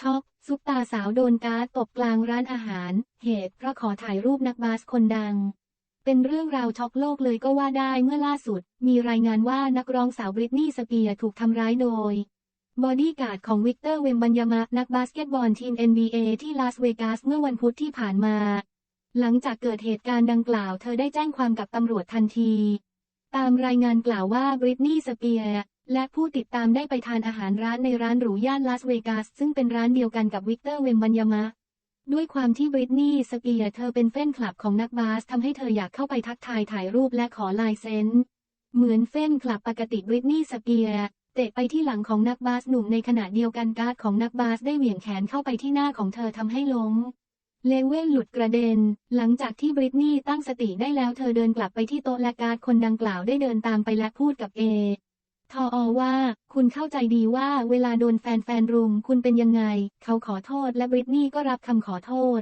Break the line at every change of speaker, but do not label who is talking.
ช็อกซุปตาสาวโดนการ์ดตบกลางร้านอาหาร เหตุเพราะขอถ่ายรูปนักบาสคนดัง เป็นเรื่องราวช็อกโลกเลยก็ว่าได้เมื่อล่าสุด มีรายงานว่านักร้องสาวบริตนีย์สเปียร์ถูกทำร้ายโดย บอดี้การ์ดของวิกเตอร์เวมบัญยามะนักบาสเกตบอลทีม NBA ที่ลาสเวกัสเมื่อวันพุธที่ผ่านมา หลังจากเกิดเหตุการณ์ดังกล่าวเธอได้แจ้งความกับตำรวจทันที ตามรายงานกล่าวว่าบริตนีย์สเปียร์ และผู้ติดตามได้ไปทานอาหารร้านในร้านหรูย่านลาสเวกัสซึ่งเป็นร้านเดียวกันกับวิกเตอร์เวมบัญยามะ ด้วยความที่บริตนีย์สเปียเธอเป็นแฟนคลับของนักบาสทำให้เธออยากเข้าไปทักทายถ่ายรูปและขอลายเซ็นเหมือนแฟนคลับปกติบริตนีย์สเปียเตะไปที่หลังของนักบาสหนุ่มในขณะเดียวกันการ์ดของนักบาสได้เหวี่ยงแขนเข้าไปที่หน้าของเธอทำให้ล้มเลเว่นหลุดกระเด็น หลังจากที่บริตนีย์ตั้งสติได้แล้วเธอเดินกลับไปที่โต๊ะและการ์ดคนดังกล่าวได้เดินตามไปและพูดกับเอ ทออว่า คุณเข้าใจดีว่าเวลาโดนแฟนแฟนรุมคุณเป็นยังไง เขาขอโทษและบริตนี่ก็รับคำขอโทษ